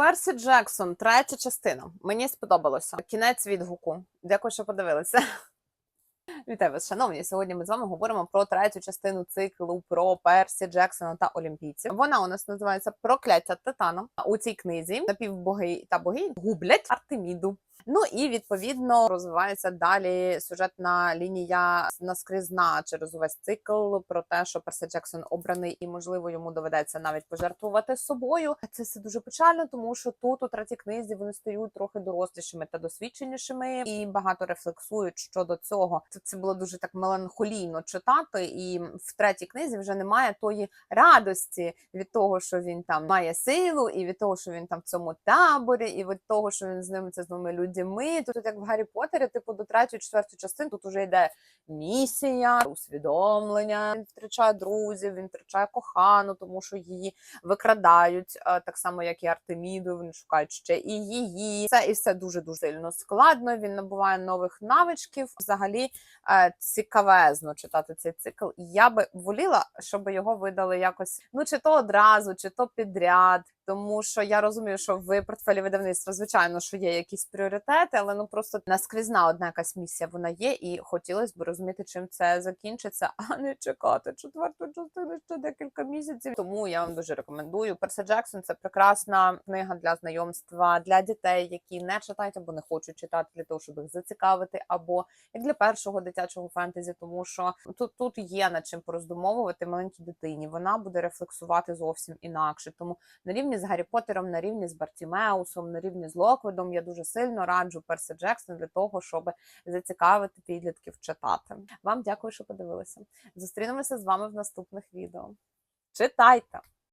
Персі Джексон, третя частина. Мені сподобалося. Кінець відгуку. Дякую, що подивилися. Вітаю вас, шановні. Сьогодні ми з вами говоримо про третю частину циклу про Персі Джексона та Олімпійців. Вона у нас називається Прокляття Титана. У цій книзі напівбоги та боги гублять Артеміду. Ну і відповідно розвивається далі сюжетна лінія наскрізна через увесь цикл про те, що Персі Джексон обраний, і можливо йому доведеться навіть пожертвувати собою. Це все дуже печально, тому що тут у третій книзі вони стають трохи дорослішими та досвідченішими, і багато рефлексують щодо цього. Це, це було дуже так меланхолійно читати. І в третій книзі вже немає тої радості від того, що він там має силу, і від того, що він там в цьому таборі, і від того, що він з ними це з ними людьми. Тут, як в Гаррі Поттері, типу до третьої, четвертої частин, тут уже йде місія, усвідомлення. Він втрачає друзів, він втрачає кохану, тому що її викрадають, е, так само як і Артеміду. Вони шукають ще і її. Це і все дуже дуже сильно складно. Він набуває нових навичків. Взагалі цікавезно читати цей цикл. І я би воліла, щоб його видали якось ну чи то одразу, чи то підряд. Тому що я розумію, що в портфелі видавництва, звичайно, що є якісь пріоритети, але ну просто наскрізна одна якась місія вона є, і хотілося б розуміти, чим це закінчиться, а не чекати четверту частину ще декілька місяців. Тому я вам дуже рекомендую. Перса Джексон це прекрасна книга для знайомства для дітей, які не читають або не хочуть читати для того, щоб їх зацікавити, або як для першого дитячого фентезі, тому що тут тут є над чим пороздумовувати маленькій дитині. Вона буде рефлексувати зовсім інакше. Тому на рівні з Гаррі Поттером, на рівні з Бартімеусом, на рівні з Локвідом я дуже сильно раджу Перси Джексон для того, щоб зацікавити підлітків читати. Вам дякую, що подивилися. Зустрінемося з вами в наступних відео. Читайте!